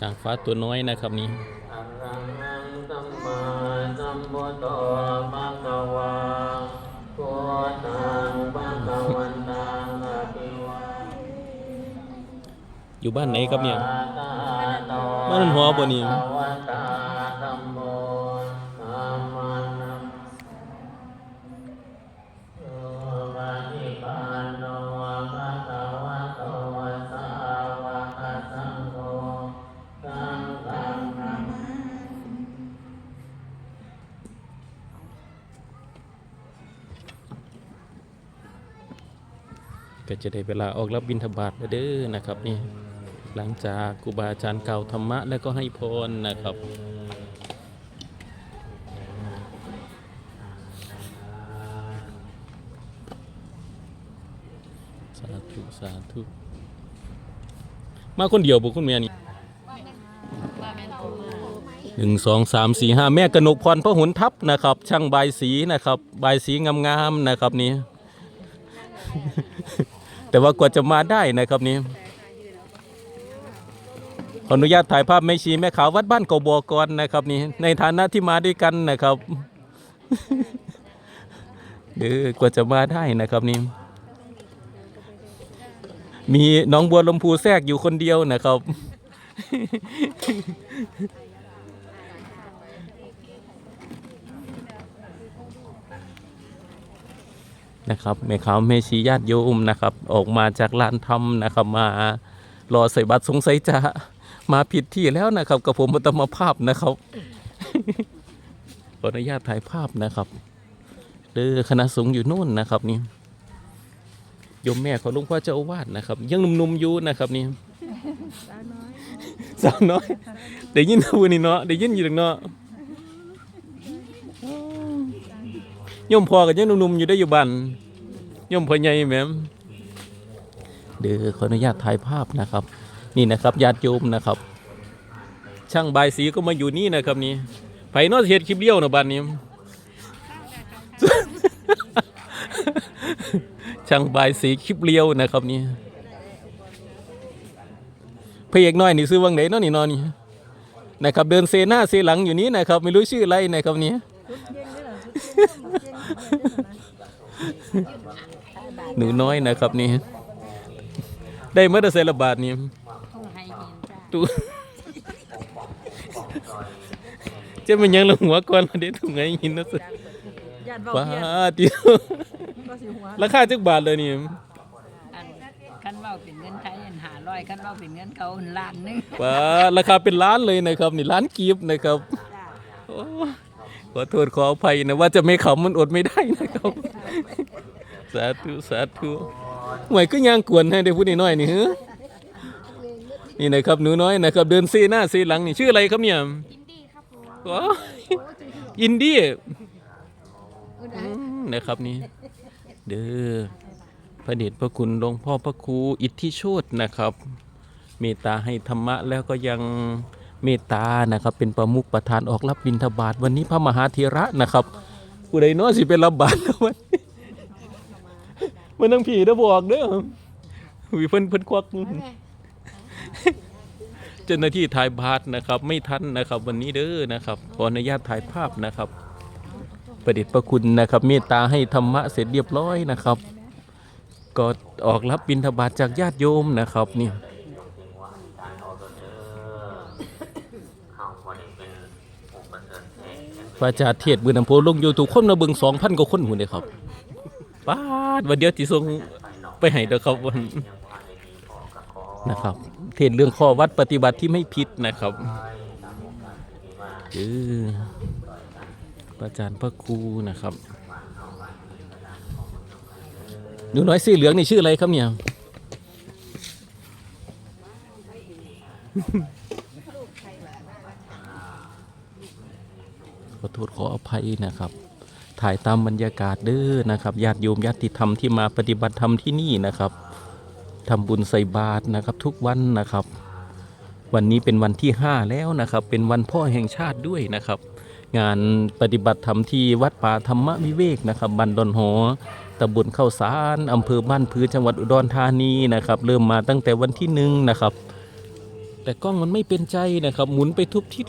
นางฟ้าตัวน้อยนะครับนี้อยู่บ้านไหนครับเนี่ยบ้านหัวบนนี้ ก็จะได้เวลาออกรับบิณฑบาตแล้วเด้อนะครับนี่หลังจากครูบาอาจารย์เก่าธรรมะแล้วก็ให้พรนะครับสาธุสาธุมาคนเดียวบุคุณแม่นี่หนึ่งสองสามสี่ห้าแม่กนกพรพระหุนทัพนะครับ ช่างใบายสีนะครับใบายสีงามๆนะครับนี่ แต่ว่ากว่าจะมาได้นะครับนี่ขออนุญาตถ่ายภาพแม่ชีแม่ขาววัดบ้านเกาบัวกรนะครับนี่ในฐานะที่มาด้วยกันนะครับเด้อกว่าจะมาได้นะครับนี่มีน้องบัวลำพูแทรกอยู่คนเดียวนะครับ นะครับแม่ขาวแม่ชีญาติโยมนะครับ ออกมาจากลานธรรมนะครับ มารอใส่บัตรสงสัยจะมาผิดที่แล้วนะครับ กับผมมัตมาภาพนะครับขออนุญาตถ่ายภาพนะครับเด้อคณะสงฆ์อยู่นู่นนะครับนี่โยมแม่ของหลวงพ่อเจ้าอาวาสนะครับ ยังหนุ่มๆอยู่นะครับนี่สาวน้อยได้ยินพูนี่เนาะได้ยินอยู่ดังเนาะ โยมพ่อกับยังหนุ่มๆอยู่ได้อยู่บ้านโยมพ่อใหญ่แหม่มเด้อขออนุญาตถ่ายภาพนะครับ นี่นะครับญาติโยมนะครับ ช่างบายสีก็มาอยู่นี่นะครับนี่ไผนอเฮ็ดคลิปเลี้ยวนะบ้านนี้ ช่างบายสีคลิปเลี้ยวนะครับนี่พระเอกน้อยนี่ซื้อวังไหนเนาะนี่นอนนี่นะครับ เดินเซหน้าเซหลังอยู่นี้นะครับ ไม่รู้ชื่ออะไรนะครับนี่ หนูน้อยนะครับนี่ ได้เมื่อเซละบาทนี่ให้เห็นจ้าตูจะเป็นหยังลงหัวก่อนมาเด็ดถุงไงหินนะสิยันเบาว้าเพียนเดียวก็สิหัวราคาจักบาทเลยนี่อันคันเว่าเป็นเงินไทยอันหาร้อยคันเว่าเป็นเงินเขาอันล้านหนึงว้าราคาเป็นล้านเลยนะครับ นี่ล้านกีบนะครับโอ้ ขอโทษขออภัยนะว่าจะไม่ขำมันอดไม่ได้นะครับ สาธุสาธุหวยก็ยังกวนให้ได้พูดน้อยๆนี่ฮะนี่นะครับหนูน้อยนะครับ เดินซีหน้าซีหลังนี่ชื่ออะไรครับเนี่ยอินดี้ครับผมว้าวอินดี้อืมนะครับนี่เด้อพระเดชพระคุณหลวงพ่อพระครูอิทธิโชตนะครับ เมตตาให้ธรรมะแล้วก็ยัง เมตตานะครับเป็นประมุขประธานออกรับบิณฑบาตวันนี้พระมหาเถระนะครับผู้ใดเน้อสิเป็นรับบาตรวันนี้มันต้องผีได้อบอกเด้อวิเพิ่นเพิ่นควักเจ้าหน้าที่ถ่ายบาทนะครับ ไม่ทันนะครับ วันนี้เด้อนะครับขออนุญาตถ่ายภาพนะครับ ประเดชพระคุณนะครับ เมตตาให้ธรรมะเสร็จเรียบร้อยนะครับ ก็ออกรับบิณฑบาตจากญาติโยมนะครับนี่ เข้าบ่ได้เป็นผู้ประเสริฐแพระอาจารย์เทศน์บืนอำโพลงอยูทูบคนมาเบิ่งสองพันกว่าคนหุ่นเลยครับป้าดวันเดียวที่ส่งไปให้เด้อครับวันนะครับ เทศน์เรื่องข้อวัดปฏิบัติที่ไม่ผิดนะครับเออพระอาจารย์พระครูนะครับหนูน้อยสีเหลืองนี่ชื่ออะไรครับเนี่ย ขอโทษขออภัยนะครับ ถ่ายตามบรรยากาศเด้อนะครับญาติโยมญาติธรรมที่มาปฏิบัติธรรมที่นี่นะครับทำบุญใส่บาตรนะครับทุกวันนะครับ วันนี้เป็นวันที่ 5 แล้วนะครับ เป็นวันพ่อแห่งชาติด้วยนะครับ งานปฏิบัติธรรมที่วัดป่าธรรมวิเวกนะครับบันดอนหอตำบลเข้าสารอำเภอบ้านพือจังหวัดอุดรธานีนะครับ เริ่มมาตั้งแต่วันที่หนึ่งนะครับ แต่กล้องมันไม่เป็นใจนะครับ หมุนไปทุกทิศ